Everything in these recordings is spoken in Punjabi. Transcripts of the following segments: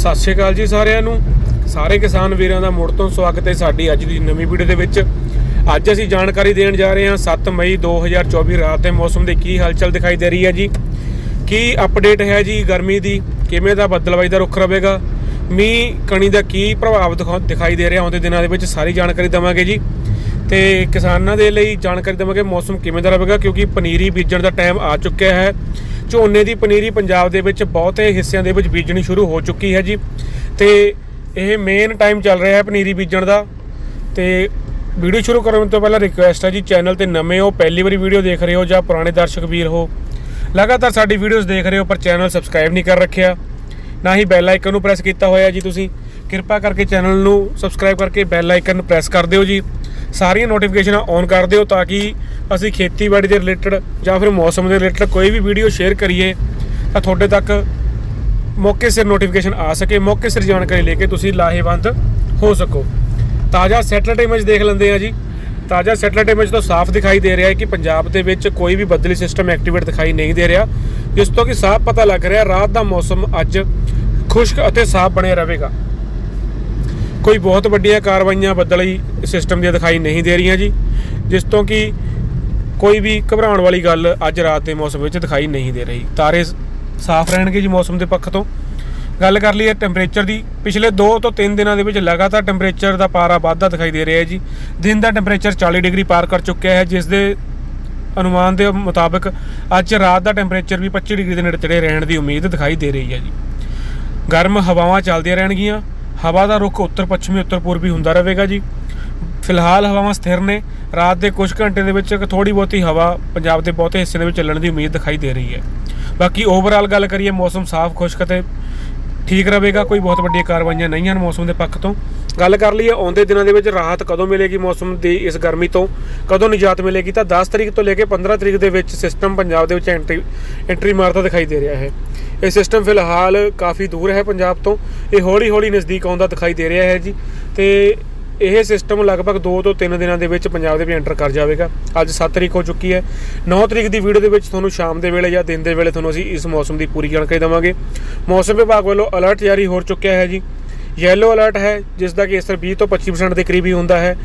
ਸਤਿ ਸ਼੍ਰੀ ਅਕਾਲ ਜੀ ਸਾਰਿਆਂ ਨੂੰ। ਸਾਰੇ ਕਿਸਾਨ ਵੀਰਾਂ ਦਾ ਮੁੜ ਤੋਂ ਸਵਾਗਤ ਹੈ ਸਾਡੀ ਅੱਜ ਦੀ ਨਵੀਂ ਵੀਡੀਓ ਦੇ ਵਿੱਚ। ਅੱਜ ਅਸੀਂ ਜਾਣਕਾਰੀ ਦੇਣ ਜਾ ਰਹੇ ਹਾਂ 7 ਮਈ 2024 ਰਾਤ ਦੇ ਮੌਸਮ ਦੇ ਕੀ ਹਲਚਲ ਦਿਖਾਈ ਦੇ ਰਹੀ ਹੈ ਜੀ। ਕੀ ਅਪਡੇਟ ਹੈ ਜੀ ਗਰਮੀ ਦੀ? ਕਿਵੇਂ ਦਾ ਬੱਦਲਵਾਈ ਦਾ ਰੁਖ ਰਹੇਗਾ ਮੀਂਹ, ਕਣੀ ਦਾ ਕੀ ਪ੍ਰਭਾਵ ਦਿਖਾ- ਦਿਖਾਈ ਦੇ ਰਿਹਾ? ਆਉਂਦੇ ਦਿਨਾਂ ਦੇ ਵਿੱਚ ਸਾਰੀ ਜਾਣਕਾਰੀ ਦਵਾਂਗੇ ਜੀ। ਤੇ ਕਿਸਾਨਾਂ ਦੇ ਲਈ ਜਾਣਕਾਰੀ ਦਵਾਂਗੇ ਮੌਸਮ ਕਿਵੇਂ ਦਾ ਰਹੇਗਾ ਕਿਉਂਕਿ ਪਨੀਰੀ ਬੀਜਣ ਦਾ ਟਾਈਮ ਆ ਚੁੱਕਿਆ ਹੈ। ਝੋਨੇ ਦੀ ਪਨੀਰੀ ਪੰਜਾਬ ਦੇ ਵਿੱਚ ਬਹੁਤੇ ਹਿੱਸਿਆਂ ਦੇ ਵਿੱਚ ਬੀਜਣੀ ਸ਼ੁਰੂ ਹੋ ਚੁੱਕੀ ਹੈ ਜੀ। ਤੇ ਇਹ ਮੇਨ ਟਾਈਮ ਚੱਲ ਰਿਹਾ ਹੈ ਪਨੀਰੀ ਬੀਜਣ ਦਾ। ਤੇ ਵੀਡੀਓ ਸ਼ੁਰੂ ਕਰਨ ਤੋਂ ਪਹਿਲਾਂ ਰਿਕੁਐਸਟ ਹੈ ਜੀ ਚੈਨਲ ਤੇ ਨਵੇਂ ਹੋ, ਪਹਿਲੀ ਵਾਰੀ ਵੀਡੀਓ ਦੇਖ ਰਹੇ ਹੋ ਜਾਂ ਪੁਰਾਣੇ ਦਰਸ਼ਕ ਵੀਰ ਹੋ। ਲਗਾਤਾਰ ਸਾਡੀ ਵੀਡੀਓਜ਼ ਦੇਖ ਰਹੇ ਹੋ ਪਰ ਚੈਨਲ ਸਬਸਕ੍ਰਾਈਬ ਨਹੀਂ ਕਰ ਰੱਖਿਆ। ਨਾ ਹੀ ਬੈਲ ਆਈਕਨ ਨੂੰ ਪ੍ਰੈਸ ਕੀਤਾ ਹੋਇਆ ਜੀ ਤੁਸੀਂ। ਕਿਰਪਾ ਕਰਕੇ ਚੈਨਲ ਨੂੰ ਸਬਸਕ੍ਰਾਈਬ ਕਰਕੇ ਬੈਲ ਆਈਕਨ ਨੂੰ ਪ੍ਰੈਸ ਕਰ ਦਿਓ ਜੀ। ਸਾਰੀਆਂ ਨੋਟੀਫਿਕੇਸ਼ਨਾਂ ਔਨ ਕਰ ਦਿਓ ਤਾਂ ਕਿ ਅਸੀਂ ਖੇਤੀਬਾੜੀ ਦੇ ਰਿਲੇਟਡ ਜਾਂ ਫਿਰ ਮੌਸਮ ਦੇ ਰਿਲੇਟਡ ਕੋਈ ਵੀ ਵੀਡੀਓ ਸ਼ੇਅਰ ਕਰੀਏ, ਤਾਂ ਤੁਹਾਡੇ ਤੱਕ ਮੌਕੇ ਸਿਰ ਨੋਟੀਫਿਕੇਸ਼ਨ ਆ ਸਕੇ, ਮੌਕੇ ਸਿਰ ਜਾਣਕਾਰੀ ਲੈ ਕੇ ਤੁਸੀਂ ਲਾਹੇਵੰਦ ਹੋ ਸਕੋ। ਤਾਜ਼ਾ ਸੈਟਲਾਈਟ ਇਮੇਜ ਦੇਖ ਲੈਂਦੇ ਆ ਜੀ। ਤਾਜ਼ਾ ਸੈਟਲਾਈਟ ਇਮੇਜ ਤੋਂ ਸਾਫ਼ ਦਿਖਾਈ ਦੇ ਰਿਹਾ ਹੈ ਕਿ ਪੰਜਾਬ ਦੇ ਵਿੱਚ ਕੋਈ ਵੀ ਬੱਦਲੀ ਸਿਸਟਮ ਐਕਟੀਵੇਟ ਦਿਖਾਈ ਨਹੀਂ ਦੇ ਰਿਹਾ, ਜਿਸ ਤੋਂ ਕਿ ਸਾਫ਼ ਪਤਾ ਲੱਗ ਰਿਹਾ, ਰਾਤ ਦਾ ਮੌਸਮ ਅੱਜ ਖੁਸ਼ਕ ਅਤੇ ਸਾਫ਼ ਬਣਿਆ ਰਹੇਗਾ। ਕੋਈ ਬਹੁਤ ਵੱਡੀਆਂ ਕਾਰਵਾਈਆਂ ਬੱਦਲੀ ਸਿਸਟਮ ਦੀਆਂ ਦਿਖਾਈ ਨਹੀਂ ਦੇ ਰਹੀਆਂ ਜੀ, ਜਿਸ ਤੋਂ ਕਿ ਕੋਈ ਵੀ ਘਬਰਾਉਣ ਵਾਲੀ ਗੱਲ ਅੱਜ ਰਾਤ ਦੇ ਮੌਸਮ ਵਿੱਚ ਦਿਖਾਈ ਨਹੀਂ ਦੇ ਰਹੀ। ਤਾਰੇ ਸਾਫ਼ ਰਹਿਣਗੇ ਜੀ ਮੌਸਮ ਦੇ ਪੱਖ ਤੋਂ। ਗੱਲ ਕਰ ਲਈਏ ਟੈਂਪਰੇਚਰ ਦੀ, ਪਿਛਲੇ 2 ਤੋਂ 3 ਦਿਨਾਂ ਦੇ ਵਿੱਚ ਲਗਾਤਾਰ ਟੈਂਪਰੇਚਰ ਦਾ ਪਾਰਾ ਵਾਧਾ ਦਿਖਾਈ ਦੇ ਰਿਹਾ ਹੈ ਜੀ। ਦਿਨ ਦਾ ਟੈਂਪਰੇਚਰ 40 ਡਿਗਰੀ ਪਾਰ ਕਰ ਚੁੱਕਿਆ ਹੈ, ਜਿਸ ਦੇ ਅਨੁਮਾਨ ਦੇ ਮੁਤਾਬਕ ਅੱਜ ਰਾਤ ਦਾ ਟੈਂਪਰੇਚਰ ਵੀ 25 ਡਿਗਰੀ ਦੇ ਨੇੜੇ ਤੇੜੇ ਰਹਿਣ ਦੀ ਉਮੀਦ ਦਿਖਾਈ ਦੇ ਰਹੀ ਹੈ ਜੀ। ਗਰਮ ਹਵਾਵਾਂ ਚੱਲਦੀਆਂ ਰਹਿਣਗੀਆਂ ਹਵਾ ਦਾ ਰੁਖ ਉੱਤਰ ਪੱਛਮੀ ਉੱਤਰ ਪੂਰਬੀ ਹੁੰਦਾ ਰਹੇਗਾ ਜੀ। ਫਿਲਹਾਲ ਹਵਾਵਾਂ ਸਥਿਰ ਨੇ। ਰਾਤ ਦੇ ਕੁਝ ਘੰਟੇ ਦੇ ਵਿੱਚ ਥੋੜੀ ਬਹੁਤੀ ਹਵਾ ਪੰਜਾਬ ਦੇ ਬਹੁਤੇ ਹਿੱਸੇ ਦੇ ਵਿੱਚ ਚੱਲਣ ਦੀ ਉਮੀਦ ਦਿਖਾਈ ਦੇ ਰਹੀ ਹੈ। ਬਾਕੀ ਓਵਰਆਲ ਗੱਲ ਕਰੀਏ, ਮੌਸਮ ਸਾਫ਼, ਖੁਸ਼ਕ ਅਤੇ ਠੀਕ ਰਹੇਗਾ। ਕੋਈ ਬਹੁਤ ਵੱਡੀਆਂ ਕਾਰਵਾਈਆਂ ਨਹੀਂ ਹਨ ਮੌਸਮ ਦੇ ਪੱਖ ਤੋਂ। ਗੱਲ ਕਰ ਲਈਏ, ਆਉਂਦੇ ਦਿਨਾਂ ਦੇ ਵਿੱਚ ਰਾਹਤ ਕਦੋਂ ਮਿਲੇਗੀ ਮੌਸਮ ਦੀ ਇਸ ਗਰਮੀ ਤੋਂ? ਕਦੋਂ ਨਿਜਾਤ ਮਿਲੇਗੀ? ਤਾਂ 10 ਤਰੀਕ ਤੋਂ ਲੈ ਕੇ 15 ਤਰੀਕ ਦੇ ਵਿੱਚ ਸਿਸਟਮ ਪੰਜਾਬ ਦੇ ਵਿੱਚ ਐਂਟਰੀ ਐਂਟਰੀ ਮਾਰਦਾ ਦਿਖਾਈ ਦੇ ਰਿਹਾ ਹੈ। ਇਹ ਸਿਸਟਮ ਫਿਲਹਾਲ ਕਾਫੀ ਦੂਰ ਹੈ ਪੰਜਾਬ ਤੋਂ। ਇਹ ਹੌਲੀ ਹੌਲੀ ਨਜ਼ਦੀਕ ਆਉਂਦਾ ਦਿਖਾਈ ਦੇ ਰਿਹਾ ਹੈ ਜੀ। ਤੇ ਇਹ ਸਿਸਟਮ ਲਗਭਗ 2 ਤੋਂ 3 ਦਿਨਾਂ ਦੇ ਵਿੱਚ ਪੰਜਾਬ ਦੇ ਵਿੱਚ ਐਂਟਰ ਕਰ ਜਾਵੇਗਾ। ਅੱਜ 7 ਤਰੀਕ ਹੋ ਚੁੱਕੀ ਹੈ। 9 ਤਰੀਕ ਦੀ ਵੀਡੀਓ ਦੇ ਵਿੱਚ ਤੁਹਾਨੂੰ ਸ਼ਾਮ ਦੇ ਵੇਲੇ ਜਾਂ ਦਿਨ ਦੇ ਵੇਲੇ ਤੁਹਾਨੂੰ ਅਸੀਂ ਇਸ ਮੌਸਮ ਦੀ ਪੂਰੀ ਜਾਣਕਾਰੀ ਦੇਵਾਂਗੇ। ਮੌਸਮ ਵਿਭਾਗ ਵੱਲੋਂ ਅਲਰਟ ਜਾਰੀ ਹੋ ਚੁੱਕਿਆ ਹੈ ਜੀ। ਯੈਲੋ ਅਲਰਟ ਹੈ ਜਿਸ ਦਾ ਕਿ ਅਸਰ 20 ਤੋਂ 25% ਦੇ ਕਰੀਬ ਹੀ ਹੁੰਦਾ ਹੈ।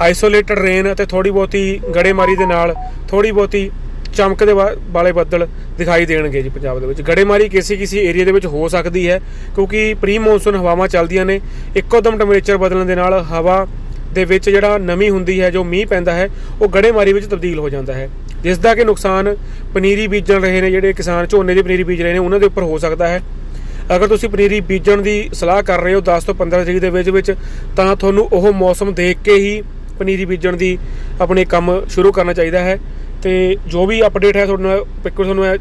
ਆਈਸੋਲੇਟਡ ਰੇਨ ਅਤੇ ਥੋੜੀ ਬਹੁਤੀ ਗੜੇਮਾਰੀ ਦੇ ਨਾਲ ਥੋੜੀ ਬਹੁਤੀ ਚਮਕਦੇ ਵਾਲੇ ਬੱਦਲ ਦਿਖਾਈ ਦੇਣਗੇ ਜੀ ਪੰਜਾਬ ਦੇ ਵਿੱਚ। ਗੜੇਮਾਰੀ ਕਿਸੇ ਕਿਸੇ ਏਰੀਆ ਦੇ ਵਿੱਚ ਹੋ ਸਕਦੀ ਹੈ, ਕਿਉਂਕਿ ਪ੍ਰੀ ਮੌਨਸੂਨ ਹਵਾਵਾਂ ਚੱਲਦੀਆਂ ਨੇ। ਇੱਕੋ ਦਮ ਟੈਂਪਰੇਚਰ ਬਦਲਣ ਦੇ ਨਾਲ ਹਵਾ ਦੇ ਵਿੱਚ ਜਿਹੜਾ ਨਮੀ ਹੁੰਦੀ ਹੈ, ਜੋ ਮੀਂਹ ਪੈਂਦਾ ਹੈ, ਉਹ ਗੜੇਮਾਰੀ ਵਿੱਚ ਤਬਦੀਲ ਹੋ ਜਾਂਦਾ ਹੈ। ਜਿਸ ਦਾ ਕਿ ਨੁਕਸਾਨ ਪਨੀਰੀ ਬੀਜਣ ਰਹੇ ਨੇ, ਜਿਹੜੇ ਕਿਸਾਨ ਝੋਨੇ ਦੀ ਪਨੀਰੀ ਬੀਜ ਰਹੇ ਨੇ, ਉਹਨਾਂ ਦੇ ਉੱਪਰ ਹੋ ਸਕਦਾ ਹੈ। ਅਗਰ ਤੁਸੀਂ ਪਨੀਰੀ ਬੀਜਣ ਦੀ ਸਲਾਹ ਕਰ ਰਹੇ ਹੋ 10 ਤੋਂ 15 ਤਰੀਕ ਦੇ ਵਿੱਚ ਵਿੱਚ, ਤਾਂ ਤੁਹਾਨੂੰ ਉਹ ਮੌਸਮ ਦੇਖ ਕੇ ਹੀ ਪਨੀਰੀ ਬੀਜਣ ਦੀ ਆਪਣੇ ਕੰਮ ਸ਼ੁਰੂ ਕਰਨਾ ਚਾਹੀਦਾ ਹੈ। ਤੇ ਜੋ ਵੀ ਅਪਡੇਟ ਹੈ ਤੁਹਾਨੂੰ ਪਿੱਕੋ ਤੁਹਾਨੂੰ ਇਹ-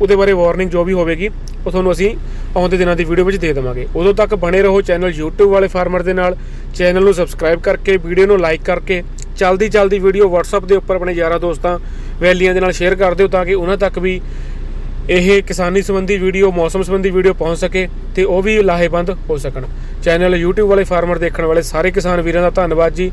ਉਹਦੇ ਬਾਰੇ ਵਾਰਨਿੰਗ ਜੋ ਵੀ ਹੋਵੇਗੀ, ਉਹ ਤੁਹਾਨੂੰ ਅਸੀਂ ਆਉਂਦੇ ਦਿਨਾਂ ਦੀ ਵੀਡੀਓ ਵਿੱਚ ਦੇ ਦੇਵਾਂਗੇ। ਉਦੋਂ ਤੱਕ ਬਣੇ ਰਹੋ ਚੈਨਲ YouTube ਵਾਲੇ ਫਾਰਮਰ ਦੇ ਨਾਲ। ਚੈਨਲ ਨੂੰ ਸਬਸਕ੍ਰਾਈਬ ਕਰਕੇ ਵੀਡੀਓ ਨੂੰ ਲਾਈਕ ਕਰਕੇ ਚਲਦੀ ਚਲਦੀ ਵੀਡੀਓ WhatsApp ਦੇ ਉੱਪਰ ਆਪਣੇ ਯਾਰਾਂ ਦੋਸਤਾਂ, ਵੈਲੀਆਂ ਦੇ ਨਾਲ ਸ਼ੇਅਰ ਕਰ ਦਿਓ ਤਾਂ ਕਿ ਉਹਨਾਂ ਤੱਕ ਵੀ ਇਹ ਕਿਸਾਨੀ ਸੰਬੰਧੀ ਵੀਡੀਓ, ਮੌਸਮ ਸੰਬੰਧੀ ਵੀਡੀਓ ਪਹੁੰਚ ਸਕੇ ਤੇ ਉਹ ਵੀ ਲਾਹੇਵੰਦ ਹੋ ਸਕਣ। ਚੈਨਲ YouTube ਵਾਲੇ ਫਾਰਮਰ ਦੇਖਣ ਵਾਲੇ ਸਾਰੇ ਕਿਸਾਨ ਵੀਰਾਂ ਦਾ ਧੰਨਵਾਦ ਜੀ।